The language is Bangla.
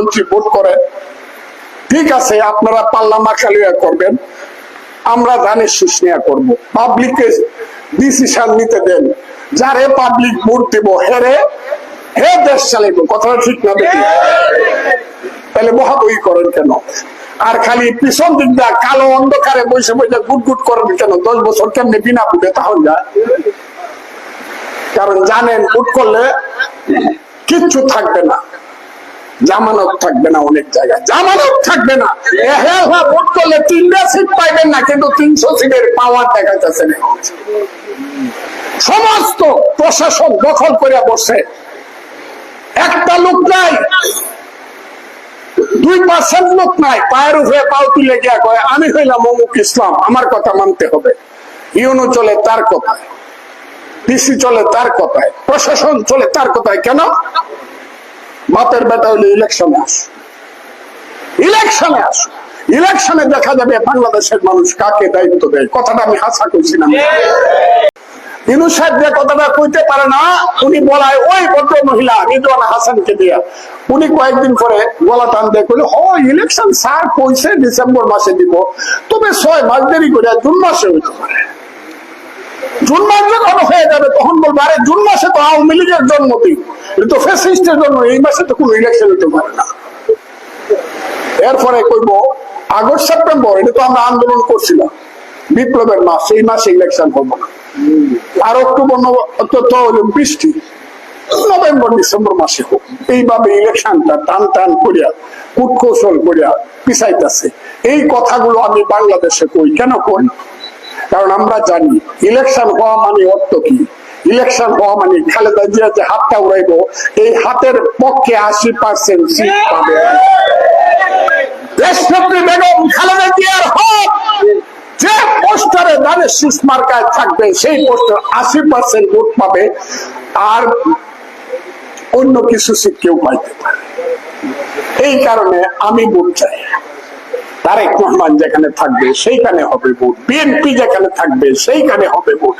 বলছি ভোট করেন ঠিক আছে, আপনারা পাল্লা মাখালিয়া করবেন। আমরা ধানের শীষ নেওয়া করব। পাবলিককে ডিসিশন নিতে দেন। যারে পাবলিক ভোট দিব হেরে হে দেশ চালাইব। কথাটা ঠিক না দেখি তাহলে মহাবই করেন কেন? আর খালি পিছন দিক দা কালো অন্ধকারে বসে বসে গুট গুট করেন কেন? দশ বছর কেমনি বিনা বুঝে তাহলে যায় কারণ জানেন, ভোট করলে কিচ্ছু থাকবে না। জামানত থাকবে না অনেক জায়গায়। জামানত থাকবে না। হ্যাঁ হ্যাঁ ভোট করলে তিনটা সিট পাইবেন না, কিন্তু তিনশো সিটের পাওয়ার দেখা যাচ্ছে না। সমস্ত প্রশাসন দখল করে বসে একটা লোক নাই, দুই পার্সেন্ট লোক নাই, পায়ের উপরে পাও তুলে গিয়া কয়, আমি হইলাম অমুক ইসলাম, আমার কথা মানতে হবে। ইউনো চলে তার কথায় ডিসি চলে তার কথায়, প্রশাসন চলে তার কথায়। কেন? বাপের বেটা হইলে ইলেকশনে আস ইলেকশনে আস ইলেকশনে দেখা যাবে বাংলাদেশের মানুষ কাকে দায়িত্ব দেয়। কথাটা আমি হাসা করছিলাম ইনু সাহেব কথাটা কইতে পারে না, উনি বলায়, ওই মহিলা হাসানকে দিয়া। উনি কয়েকদিন পরে গলা টান দিয়ে কইল ইলেকশন স্যার কইছে, ডিসেম্বর মাসে দিব। তবে ছয় মাস দেরি করে জুন মাসে হইতে পারে। জুন মাস যখন হয়ে যাবে, তখন বলব, আরে, জুন মাসে তো আওয়ামী লীগের জন্মদিন। এটা তো ফেসিস্টের জন্য এই মাসে তো কোনো ইলেকশন হতে পারে না। এরপরে কইব, আগস্ট, সেপ্টেম্বর, এটা তো আমরা আন্দোলন করছিলাম। বিপ্লবের মাস, এই মাসে ইলেকশন হব না। আর অক্টোবর তো হলো বৃষ্টি। নভেম্বর, ডিসেম্বর মাসে হোক, এইভাবে ইলেকশনটা টান টান করিয়া, কুটকৌশল করিয়া পিছাইতেছে। এই কথাগুলো আমি বাংলাদেশে কই, কেন কই কারণ আমরা জানি ইলেকশন হওয়া মানে অর্থ কি? ইলেকশন হওয়া মানে খালেদা জিয়া যে হাতটা উড়াইবো, এই হাতের পক্ষে আশি পার্সেন্ট সিট পাবে। দেশনেত্রী বেগম খালেদা জিয়ার হক, যে পোস্টারে মার্কায় থাকবে, সেই পোস্টার আশি পার্সেন্ট ভোট পাবে, আর অন্য কিছু সিট কেউ পাইতে পারে এই কারণে আমি ভোট চাই। তারেক রহমান যেখানে থাকবে, সেইখানে হবে ভোট। বিএনপি যেখানে থাকবে, সেইখানে হবে ভোট।